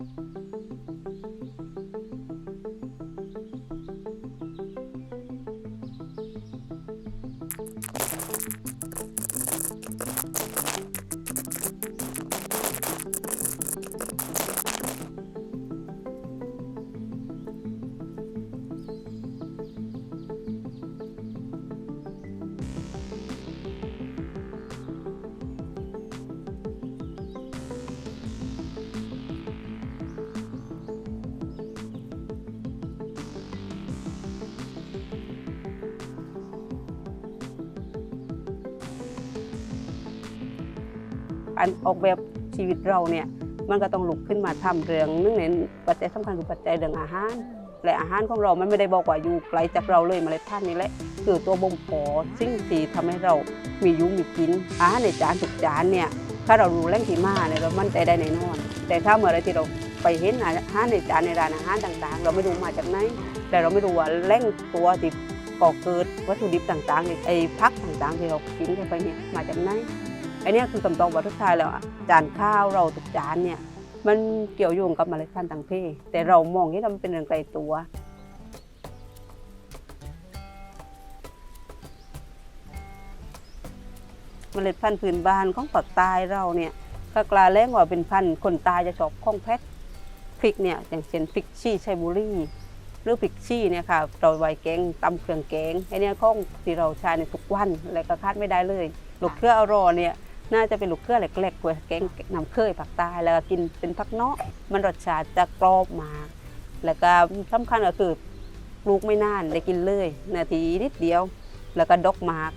Thank you. การออกแบบชีวิตเราเนี่ยมันก็ต้องลุกขึ้นมาทำเรื่องหนึงในปัจจัยสำคัญคือปัจจัยเรื่องอาหาร และอาหารของเรามันไม่ได้บอกว่าอยู่ไกลจากเราเลยเมล็ดพันธุ์นี้แหละคือตัวบ่งบอกสิ่งที่ทำให้เรามีอยุมีกินอาหารในจานทุกจานเนี่ยถ้าเรารู้แหล่งที่มาเนี่ยเรามั่นใจได้แน่นอน แต่ถ้าเมื่อไรที่เราไปเห็นอาหารในจานในร้านอาหารต่างๆ เราไม่รู้มาจากไหนแต่เราไม่รู้ว่าแหล่งตัวที่ก่อเกิดวัตถุดิบต่างๆเนี่ยไอ้พักต่างๆที่เรากินเข้าไปเนี่ยมาจากไหนไอันนี้คือคำตอบว่าทุกทายแล้วอะจานข้าวเราทุกจานเนี่ยมันเกี่ยวโยงกับเมล็ดพันธุ์ต่างเพศแต่เรามองที่มันเป็นเรื่องไกลตัวเมล็ดพันธุ์พื้นบ้านของปักใต้เราเนี่ยก็กลาแรงว่าเป็นพันธุ์คนตายจะชอบข้องแพทพริกเนี่ยอย่างเช่นพริกชี้ชัยบุรีหรือพริกชี้เนี่ยค่ะเราไว้แกงตำเครื่องแกงไอเนี่ยข้องที่เราใช้ในทุกวันและก็คาดไม่ได้เลยลูกเครืออรอเนี่ย น่าจะเป็นลูกเครือเล็กๆกว่าแกงน้ำเคยผักใต้แล้วก็กินเป็นผักเนาะมันรสชาติจะกรอบมากแล้วก็สำคัญก็คือปลูกไม่นานได้กินเลย นาทีนิดเดียว แล้วก็ดกมาก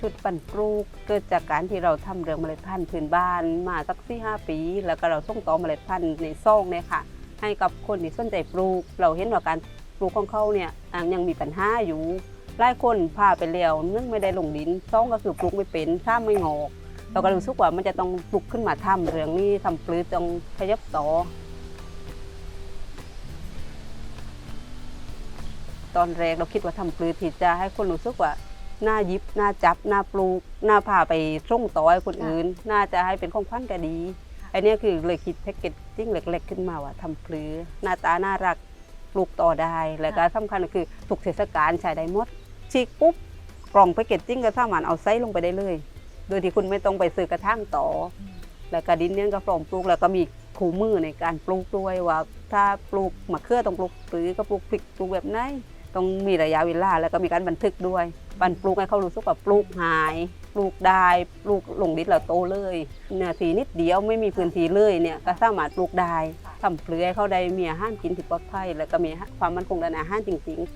ชุดปั่นปลูกเกิดจากการที่เราทำเรื่องเมล็ดพันธุ์พื้นบ้านมาสักสี่ห้าปี แล้วก็เราส่งต่อเมล็ดพันธุ์ในซ่องเนี่ยค่ะ ให้กับคนที่สนใจปลูก เราเห็นว่าการป ลูกของเขาเนี่ยอะยังมีปัญหาอยู่หลายคนพาไปแล้วเนื่องไม่ได้ลงดินซ่องก็คือปลูกไม่เป็นถ้าไม่งอกเราก็รู้สึกว่ามันจะต้องปลูกขึ้นมาทำเรื่องนี้ทำปลือต้องขยับต่อ ตอนแรกเราคิดว่าทำปลือที่จะให้คนรู้สึกว่าน่ายิบน่าจับน่าปลูกน่าพาไปส่งต่อให้คนอื่น น่าจะให้เป็นของขวัญก็ดีอันเนี้ยคือเลยคิดแพ็กเกจจิ้งเล็กๆขึ้นมาว่าทำปลือหน้าตาน่ารัก ปลูกต่อได้ แล้วก็สำคัญก็คือทุกเทศกาลใช้ได้หมดฉีกปุ๊บกล่องแพ็กเกจจิ้งก็สามารถเอาไซส์ลงไปได้เลย โดยที่คุณไม่ต้องไปซื้อกระถางต่อ แล้วก็ดินเนี้ยก็พร้อมปลูกแล้วก็มีคู่มือในการปลูกด้วยว่า ถ้าปลูกมะเขือต้องปลูกปลือก็ปลูกพริกปลูกแบบไหนต้องมีระยะเวลาแล้วก็มีการบันทึกด้วยบันปลูกให้เขารู้สึกว่าปลูกหาย ปลูกได้ปลูกลงดินแล้วโตเลยเนื้อทีนิดเดียวไม่มีพื้นที่เลยเนี่ยก็สามารถปลูกได้ทำเปลือยให้เขาได้มีอาหารกินที่ปลอดภัยแล้วก็มีความมั่นคงด้านอาหารจริงๆ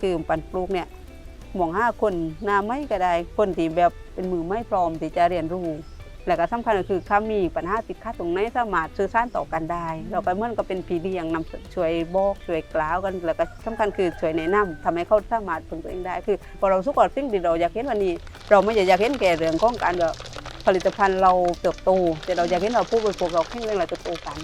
คือปันปลูกเนี่ยหมองห้าคนนาไม่ก็ได้คนที่แบบเป็นมือไม่พร้อมที่จะเรียนรู้ แล้วก็สำคัญก็คือถ้ามีปัญหาติดขัดตรงไหนสามารถสื่อสารต่อกันได้ เราก็เหมื่อนก็เป็นพี่เลี้ยงนำช่วยบอกช่วยกล่าวกัน แล้วก็สำคัญคือช่วยแนะนำทำให้เขาสามารถพึ่งตัวเองได้ คือพอเราสุกอดสิ่งที่เราอยากเห็นวันนี้ เราไม่อยากเห็นแก่เรื่องของการแบบผลิตภัณฑ์เราเติบโต แต่เราอยากเห็นเราผู้บริโภคเราแข็งแรงเราเติบโตกัน